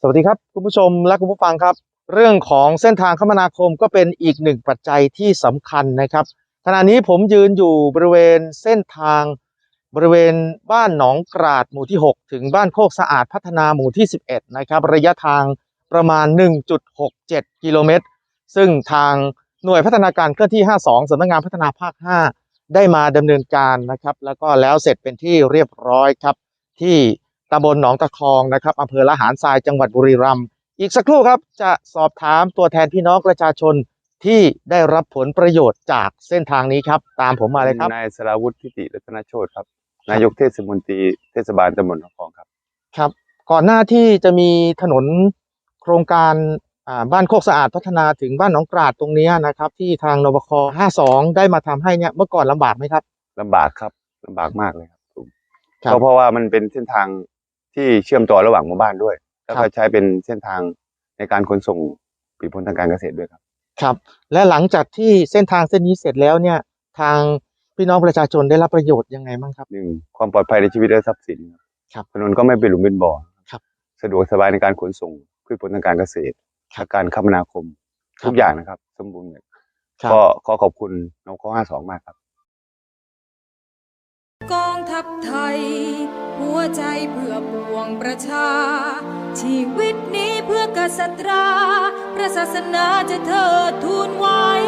สวัสดีครับคุณผู้ชมและคุณผู้ฟังครับ เรื่องของเส้นทางคมนาคมก็เป็นอีกหนึ่งปัจจัยที่สำคัญนะครับ ขณะนี้ผมยืนอยู่บริเวณเส้นทางบริเวณบ้านหนองกราดหมู่ที่ 6 ถึงบ้านโคกสะอาดพัฒนาหมู่ที่ 11 นะครับ ระยะทางประมาณ 1.67 กิโลเมตร ซึ่งทางหน่วยพัฒนาการเคลื่อนที่ 52สำนักงานพัฒนาภาค 5 ได้มาดำเนินการนะครับ แล้วก็แล้วเสร็จเป็นที่เรียบร้อยครับที่ ตำบลหนองตะคองนะครับอำเภอละหารทรายจังหวัดบุรีรัมย์อีกสักครู่ครับจะสอบถามตัวแทนพี่น้องประชาชนที่ได้รับผลประโยชน์จากเส้นทางนี้ครับ ตามผมมาเลยครับนายสราวุฒิทิติรัตนโชตครับ นายกเทศมนตรีเทศบาลตำบลหนองคองครับครับ ก่อนหน้าที่จะมีถนนโครงการอ่าบ้านโคกสะอาดพัฒนาถึงบ้านหนองกราดตรงเนี้ยนะครับ ที่ทางนบค52 ได้มาทำให้เนี่ยเมื่อก่อนลำบากไหมครับลำบากครับลำบากมากเลยครับผมครับก็เพราะว่ามันเป็นเส้นทาง ที่เชื่อมต่อระหว่างหมู่บ้านด้วย แล้วครัก็บใช้เป็นเส้นทางในการขนส่งผลิตผลทางการเกษตรด้วยครับ ครับ และหลังจากที่เส้นทางเส้นนี้เสร็จแล้วเนี่ยทางพี่น้องประชาชนได้รับประโยชน์ยังไงบ้างครับหนึ่งความปลอดภัยในชีวิตและทรัพย์สินครับถนนก็ไม่เป็นหลุมเป็นบ่อครับ สะดวกสบายในการขนส่งพืชผลทางการเกษตรครับการคมนาคมครับทุกอย่างนะครับ สมบูรณ์เลยครับก็ขอขอบคุณนกห้าสองมากครับ กองทัพไทยหัว ใจเพื่อปวงประชา ชีวิตนี้เพื่อกษัตราพระศาสนาจะเธอทูลไว้